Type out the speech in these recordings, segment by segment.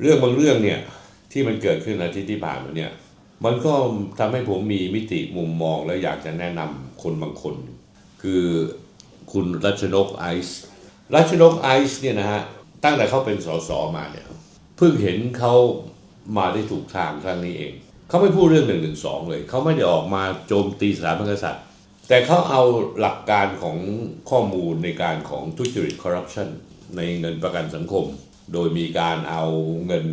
เรื่องบางเรื่องเนี่ยที่มันเกิดขึ้นอาทิตย์ที่ผ่านมาเนี่ยมันก็ทำให้ผมมีมิติมุมมองและอยากจะแนะนำคนบางคน คือคุณรัชนกไอซ์รัชนกไอซ์เนี่ยนะฮะตั้งแต่เขาเป็นสสมาเนี่ยเพิ่งเห็นเขามาได้ถูกทางครั้งนี้เอง เขาไม่พูดเรื่องหนึ่งหนึ่งสองเลย เขาไม่ได้ออกมาโจมตีสถาบันกษัตริย์ แต่เขาเอาหลักการของข้อมูลในการของทุจริตคอร์รัปชันในเงินประกันสังคม โดยมีการเอาเงิน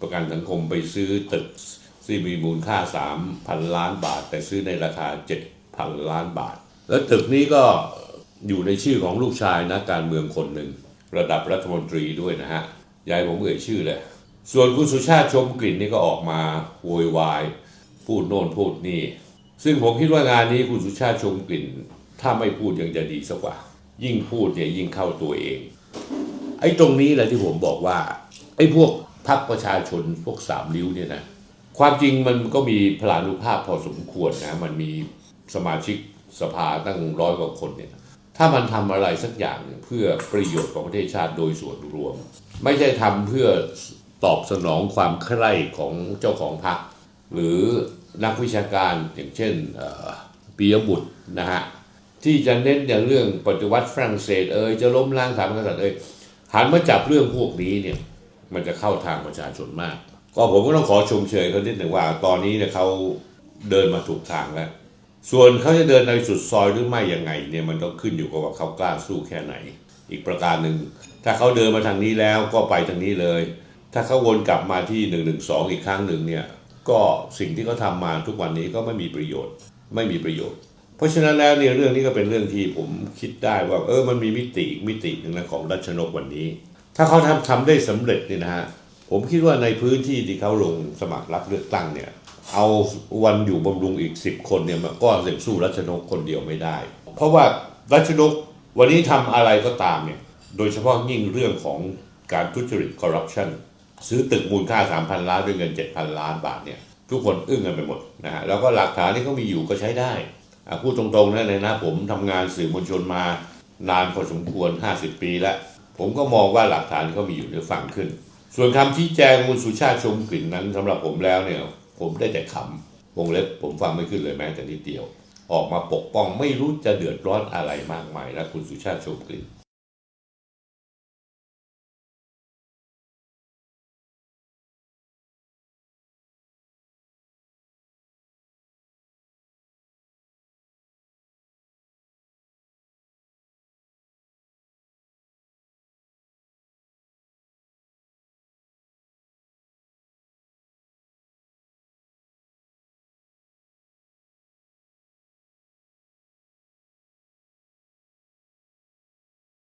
ประกันสังคมไปซื้อตึกที่มีมูลค่า 3,000 ล้านบาท แต่ซื้อในราคา 7,000 ล้านบาท แล้วตึกนี้ก็อยู่ในชื่อของลูกชายนักการเมืองคนหนึ่ง ระดับรัฐมนตรีด้วยนะฮะยายผมเอ่ยชื่อเลย ส่วนคุณสุชาติชมกลิ่นนี่ก็ออกมาโวยวาย พูดโน่นพูดนี่ ซึ่งผมคิดว่างานนี้คุณสุชาติชมกลิ่น ถ้าไม่พูดยังจะดีสักกว่า ยิ่งพูดเนี่ยยิ่งเข้าตัวเอง ไอ้ตรงนี้แหละที่ผมบอกว่า ไอ้พวกพรรคประชาชนพวกสามริ้วเนี่ยนะความจริงมันก็มีพลานุภาพพอสมควรนะมันมีสมาชิกสภาตั้งร้อยกว่าคนเนี่ยถ้ามันทำอะไรสักอย่างเพื่อประโยชน์ของประเทศชาติโดยส่วนรวม ไม่ใช่ทำเพื่อตอบสนองความใคร่ของเจ้าของพรรคหรือนักวิชาการอย่างเช่นปียบุตรนะฮะที่จะเน้นอย่างเรื่องปฏิวัติฝรั่งเศสเอ่ยจะล้มล้างสถาบันกษัตริย์เอ่ย หันมาจับเรื่องพวกนี้เนี่ย มันจะเข้าทางประชาชนมาก ก็ผมก็ต้องขอชมเชยเขานิดหนึ่งว่า ตอนนี้เนี่ยเขาเดินมาถูกทางแล้ว ส่วนเขาจะเดินในสุดซอยหรือไม่ยังไงเนี่ยมันต้องขึ้นอยู่กับว่าเขากล้าสู้แค่ไหน อีกประการหนึ่งถ้าเขาเดินมาทางนี้แล้วก็ไปทางนี้เลย ถ้าเขาวนกลับมาที่1นึอีกครั้งหนึ่งเนี่ยก็สิ่งที่เขาทำมาทุกวันนี้ก็ไม่มีประโยชน์ ไม่มีประโยชน์ ราะฉะนั้นแล้วเนี่ยเรื่องนี้ก็เป็นเรื่องที่ผมคิดได้ว่า เออมันมีมิติมิติหนึ่งนะของรัชนกวันนี้ ถ้าเขาทำทำได้สำเร็จเนี่ยนะฮะผมคิดว่าในพื้นที่ที่เขาลงสมัครรับเลือกตั้งเนี่ย เอาวันอยู่บำรุงอีก 10 คนเนี่ยมันก็เส็สู้รัชนกคนเดียวไม่ได้ เพราะว่ารัชนกวันนี้ทำอะไรก็ตามเนี่ย โดยเฉพาะยิ่งเรื่องของการทุจริตคอร์รัปชันซื้อตึกมูลค่า 3,000 ล้านด้วยเงิน 7,000 ล้านบาทเนี่ยทุกคนอึ้งกันไปหมดนะฮะแล้วก็หลักฐานที่เขามีอยู่ก็ใช้ได้ พูดตรงๆนะในนะผมทำงานสื่อมวลชนมานานพอสมควร 50 ปีแล้ว ผมก็มองว่าหลักฐานเขามีอยู่ในี่ยฟังขึ้น ส่วนคำชี้แจงคุณสุชาติชมกลิ่นนั้นสำหรับผมแล้วเนี่ย ผมได้แต่ขำวงเล็บผมฟังไม่ขึ้นเลยแม้แต่นิดเดียว ออกมาปกป้องไม่รู้จะเดือดร้อนอะไรมากมายแล้วคุณสุชาติชมกลิ่น